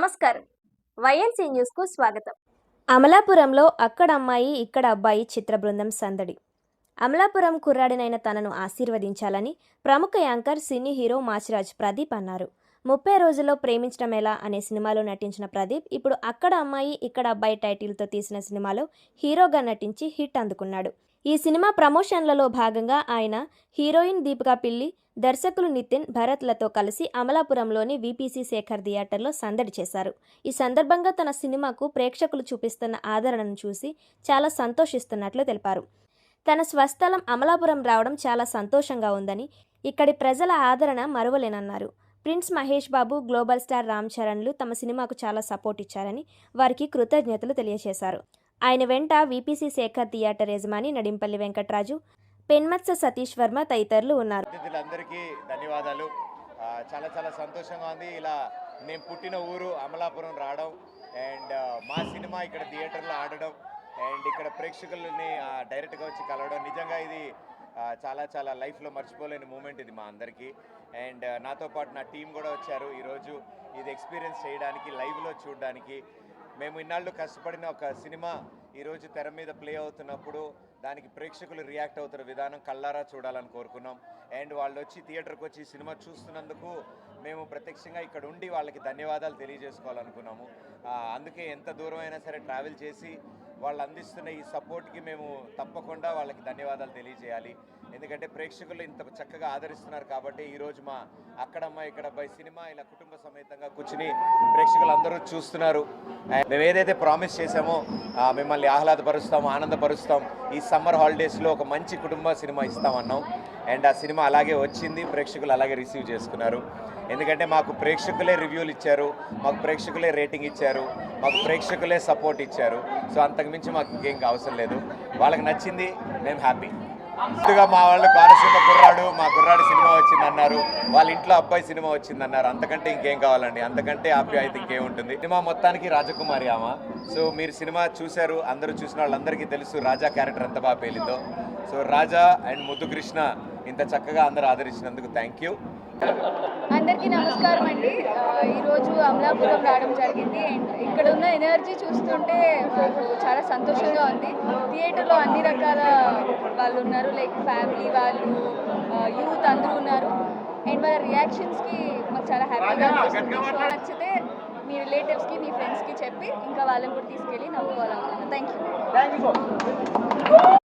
నమస్కారం. వైఎన్సీ న్యూస్కు స్వాగతం. అమలాపురంలో అక్కడ అమ్మాయి ఇక్కడ అబ్బాయి చిత్ర బృందం సందడి. అమలాపురం కుర్రాడినైన తనను ఆశీర్వదించాలని ప్రముఖ anchor cine hero Machiraj Pradeep అన్నారు. ముప్పై రోజుల్లో ప్రేమించడం ఎలా అనే సినిమాలో నటించిన ప్రదీప్ ఇప్పుడు అక్కడ అమ్మాయి ఇక్కడ అబ్బాయి టైటిల్తో తీసిన సినిమాలో హీరోగా నటించి హిట్ అందుకున్నాడు. ఈ సినిమా ప్రమోషన్లలో భాగంగా ఆయన హీరోయిన్ దీపికా పిల్లి దర్శకులు నితిన్ భరత్లతో కలిసి అమలాపురంలోని విపిసి శేఖర్ థియేటర్లో సందడి చేశారు. ఈ సందర్భంగా తన సినిమాకు ప్రేక్షకులు చూపిస్తున్న ఆదరణను చూసి చాలా సంతోషిస్తున్నట్లు తెలిపారు. తన స్వస్థలం అమలాపురం రావడం చాలా సంతోషంగా ఉందని ఇక్కడి ప్రజల ఆదరణ మరువలేనన్నారు. Prince Mahesh Babu global star Ram చరణ్లు తమ సినిమాకు చాలా సపోర్ట్ ఇచ్చారని వారికి కృతజ్ఞతలు తెలియజేశారు. ఆయన వెంట విపిసి శేఖర్ థియేటర్ యజమాని నడింపల్లి వెంకట్రాజు పెన్మత్స సతీష్ వర్మ తదితరులు ఉన్నారు. అతిథులందరికీ ధన్యవాదాలు. చాలా చాలా సంతోషంగా ఉంది. ఇలా నేను పుట్టిన ఊరు అమలాపురం రావడం అండ్ మా సినిమా ఇక్కడ థియేటర్లో ఆడడం అండ్ ఇక్కడ ప్రేక్షకులని డైరెక్ట్గా వచ్చి కలవడం. నిజంగా ఇది చాలా చాలా లైఫ్లో మర్చిపోలేని మూమెంట్ ఇది మా అందరికీ. అండ్ నాతో పాటు నా టీం కూడా వచ్చారు. ఈరోజు ఇది ఎక్స్పీరియన్స్ చేయడానికి లైవ్లో చూడడానికి. మేము ఇన్నాళ్ళు కష్టపడిన ఒక సినిమా ఈరోజు తెర మీద ప్లే అవుతున్నప్పుడు దానికి ప్రేక్షకులు రియాక్ట్ అవుతున్న విధానం కళ్ళారా చూడాలని కోరుకున్నాం. అండ్ వాళ్ళు వచ్చి థియేటర్కి వచ్చి సినిమా చూస్తున్నందుకు మేము ప్రత్యక్షంగా ఇక్కడ ఉండి వాళ్ళకి ధన్యవాదాలు తెలియజేసుకోవాలనుకున్నాము. అందుకే ఎంత దూరం అయినా సరే ట్రావెల్ చేసి వాళ్ళు అందిస్తున్న ఈ సపోర్ట్కి మేము తప్పకుండా వాళ్ళకి ధన్యవాదాలు తెలియజేయాలి. ఎందుకంటే ప్రేక్షకులు ఇంత చక్కగా ఆదరిస్తున్నారు కాబట్టి ఈరోజు మా అక్కడమ్మ ఇక్కడ బై సినిమా ఇలా కుటుంబ సమేతంగా కూర్చుని ప్రేక్షకులు అందరూ చూస్తున్నారు. మేము ఏదైతే ప్రామిస్ చేశామో మిమ్మల్ని ఆహ్లాదపరుస్తాం ఆనందపరుస్తాం ఈ సమ్మర్ హాలిడేస్లో ఒక మంచి కుటుంబ సినిమా ఇస్తామన్నాం. అండ్ ఆ సినిమా అలాగే వచ్చింది ప్రేక్షకులు అలాగే రిసీవ్ చేసుకున్నారు. ఎందుకంటే మాకు ప్రేక్షకులే రివ్యూలు ఇచ్చారు మాకు ప్రేక్షకులే రేటింగ్ ఇచ్చారు మాకు ప్రేక్షకులే సపోర్ట్ ఇచ్చారు. సో అంతకుమించి మాకు ఇంకేం అవసరం లేదు. వాళ్ళకి నచ్చింది మేము హ్యాపీ ముందుగా మా వాళ్ళు కోనసీమ కుర్రాడు మా కుర్రాడు సినిమా వచ్చింది అన్నారు వాళ్ళ ఇంట్లో అబ్బాయి సినిమా వచ్చిందన్నారు. అంతకంటే ఇంకేం కావాలండి? అంతకంటే ఆప్యాయత ఇంకేముంటుంది? సినిమా మొత్తానికి రాజకుమారి ఆమె. సో మీరు సినిమా చూశారు అందరూ చూసిన వాళ్ళందరికీ తెలుసు రాజా క్యారెక్టర్ ఎంత బాగా పేలిందో. సో రాజా అండ్ ముద్దు కృష్ణ ఇంత చక్కగా అందరూ ఆదరించినందుకు థ్యాంక్ యూ అందరికీ నమస్కారం అండి. ఈరోజు అమలాపురం రావడం జరిగింది. అండ్ ఇక్కడ ఉన్న ఎనర్జీ చూస్తుంటే చాలా సంతోషంగా ఉంది. థియేటర్లో అన్ని రకాల వాళ్ళు ఉన్నారు లైక్ ఫ్యామిలీ వాళ్ళు యూత్ అందరూ ఉన్నారు. అండ్ వాళ్ళ రియాక్షన్స్కి మాకు చాలా హ్యాపీగా అనిపిస్తుంది. సో నచ్చితే మీ రిలేటివ్స్కి మీ ఫ్రెండ్స్కి చెప్పి ఇంకా వాళ్ళని కూడా తీసుకెళ్ళి నవ్వుకోవాలనుకుంటున్నాను థ్యాంక్ యూ